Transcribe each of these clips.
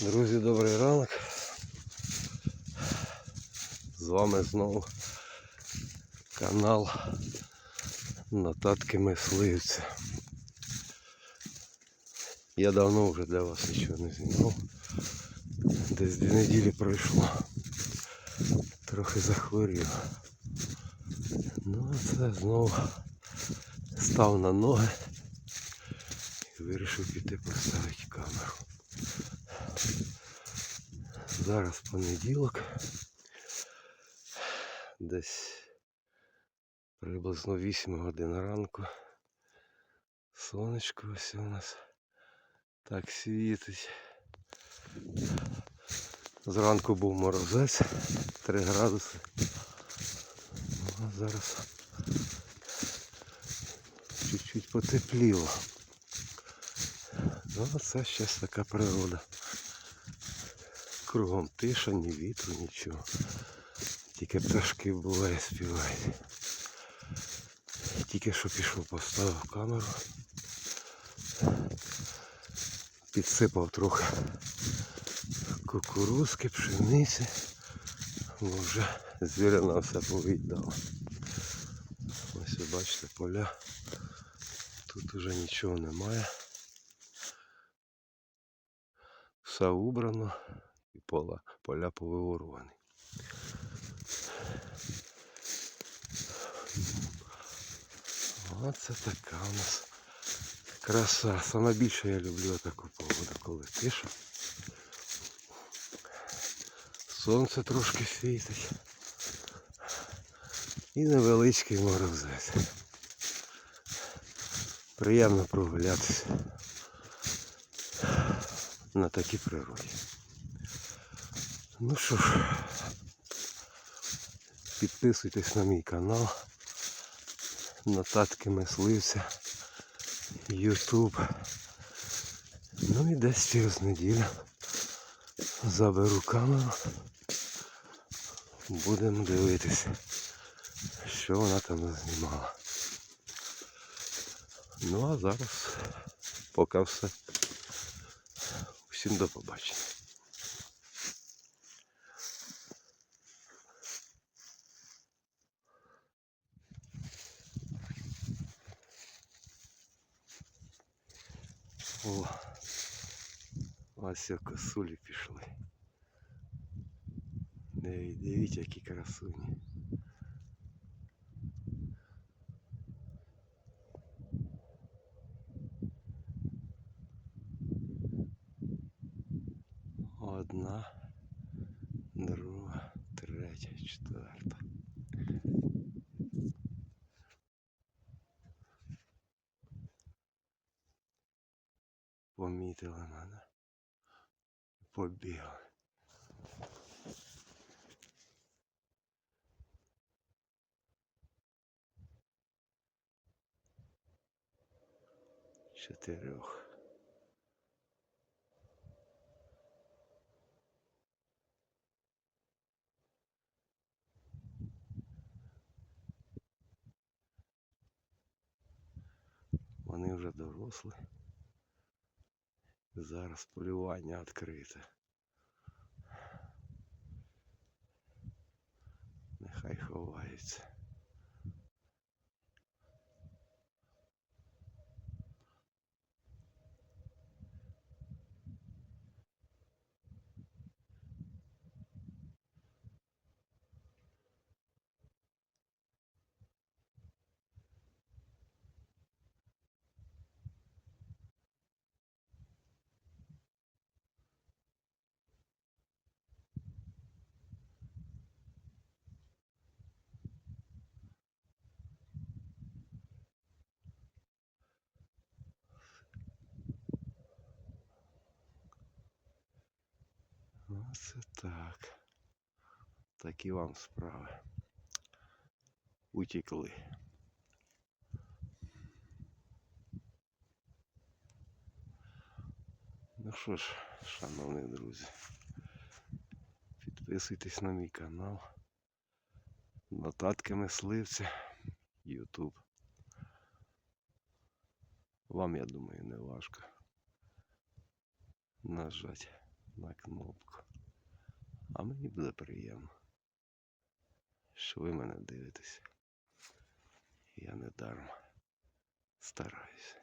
Друзі, добрий ранок. З вами знову канал Нотатки Мисливця. Я давно вже для вас нічого не знімав. Десь дві неділі пройшло. Трохи захворів. Ну а це знову став на ноги і вирішив піти поставити камеру. Зараз понеділок. Десь приблизно 8 годин ранку. Сонечко ось у нас так світить. Зранку був морозець 3 градуси. Ну, а зараз чуть-чуть потепліло. Ну, це щось така природа. Кругом тиша, ні вітру, нічого. Тільки пташки буває співають. Тільки що пішов, поставив камеру. Підсипав трохи кукурузки, пшениці. Бо вже звірина все повіддала. Ось ви бачите поля. Тут уже нічого немає. Все убрано і поля, поля повиворувані. Оце така у нас краса. Саме більше я люблю таку погоду, коли тиша. Сонце трошки світить. І невеличкий морозець. Приємно прогулятися на такій природі. Ну що ж, підписуйтесь на мій канал. Нотатки мисливця. Ютуб. Ну і десь через неділю заберу камеру. Будемо дивитися, що вона там знімала. Ну а зараз поки все. Всім до побачення. О, ось як косулі пішли. Дивіться, дивіться, які красуні. Одна, друга, третя, четверта. Помітили мене. Побігли. Чотирьох. Вони вже дорослі. Зараз полювання відкрите. Нехай ховаються. Оце так. Такі вам справи. Утікли. Ну що ж, шановні друзі, підписуйтесь на мій канал. Нотатки мисливця, YouTube. Вам, я думаю, не важко нажати на кнопку. А мені буде приємно, що ви мене дивитесь. Я не дарма стараюся.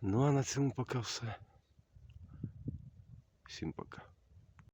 Ну а на цьому поки все. Всім пока.